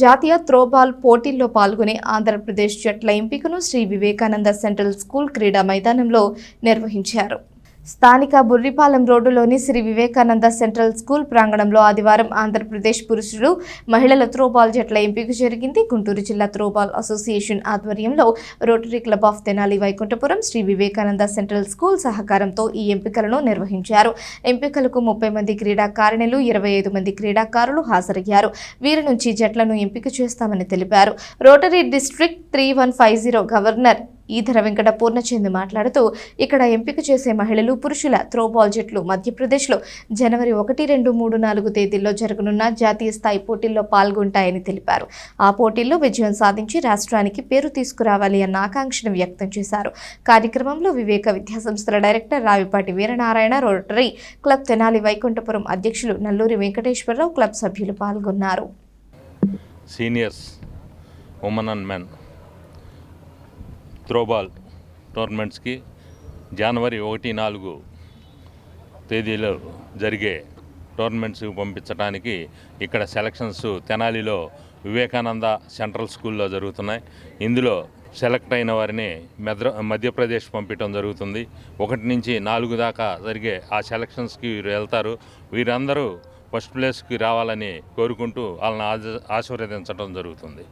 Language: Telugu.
జాతీయ త్రోబాల్ పోటీల్లో పాల్గొనే ఆంధ్రప్రదేశ్ జట్ల ఎంపికను శ్రీ వివేకానంద సెంట్రల్ స్కూల్ క్రీడా మైదానంలో నిర్వహించారు. స్థానిక బుర్రిపాలెం రోడ్డులోని శ్రీ వివేకానంద సెంట్రల్ స్కూల్ ప్రాంగణంలో ఆదివారం ఆంధ్రప్రదేశ్ పురుషులు మహిళల త్రోబాల్ జట్ల ఎంపిక జరిగింది. గుంటూరు జిల్లా త్రోబాల్ అసోసియేషన్ ఆధ్వర్యంలో rotary club of Tenali Vaikunthapuram Shri Vivekananda central school సహకారంతో ఈ ఎంపికలను నిర్వహించారు. ఎంపికలకు ముప్పై మంది క్రీడాకారిణులు ఇరవై ఐదు మంది క్రీడాకారులు హాజరయ్యారు. వీరి నుంచి జట్లను ఎంపిక చేస్తామని తెలిపారు. Rotary district three one five zero governor Edara Venkata Purnachand మాట్లాడుతూ ఇక్కడ ఎంపిక చేసే మహిళలు పురుషుల త్రోబాల్ జట్లు మధ్యప్రదేశ్లో జనవరి ఒకటి రెండు మూడు నాలుగు తేదీల్లో జరగనున్న జాతీయ స్థాయి పోటీల్లో పాల్గొంటాయని తెలిపారు. ఆ పోటీల్లో విజయం సాధించి రాష్ట్రానికి పేరు తీసుకురావాలి అన్న ఆకాంక్షను వ్యక్తం చేశారు. కార్యక్రమంలో వివేక విద్యాసంస్థల director Ravipati Veeranarayana rotary club Tenali Vaikunthapuram అధ్యక్షులు నల్లూరి వెంకటేశ్వరరావు క్లబ్ సభ్యులు పాల్గొన్నారు. Seniors women and men throwball టోర్నమెంట్స్కి జనవరి ఒకటి నాలుగు తేదీలో జరిగే టోర్నమెంట్స్కి పంపించడానికి ఇక్కడ సెలక్షన్స్ తెనాలిలో వివేకానంద సెంట్రల్ స్కూల్లో జరుగుతున్నాయి. ఇందులో సెలెక్ట్ అయిన వారిని మెద్ర మధ్యప్రదేశ్ పంపించడం జరుగుతుంది. ఒకటి నుంచి నాలుగు దాకా జరిగే ఆ సెలక్షన్స్కి వీరు వెళ్తారు. వీరందరూ ఫస్ట్ ప్లేస్కి రావాలని కోరుకుంటూ వాళ్ళని ఆశ- ఆశీర్వదించడం జరుగుతుంది.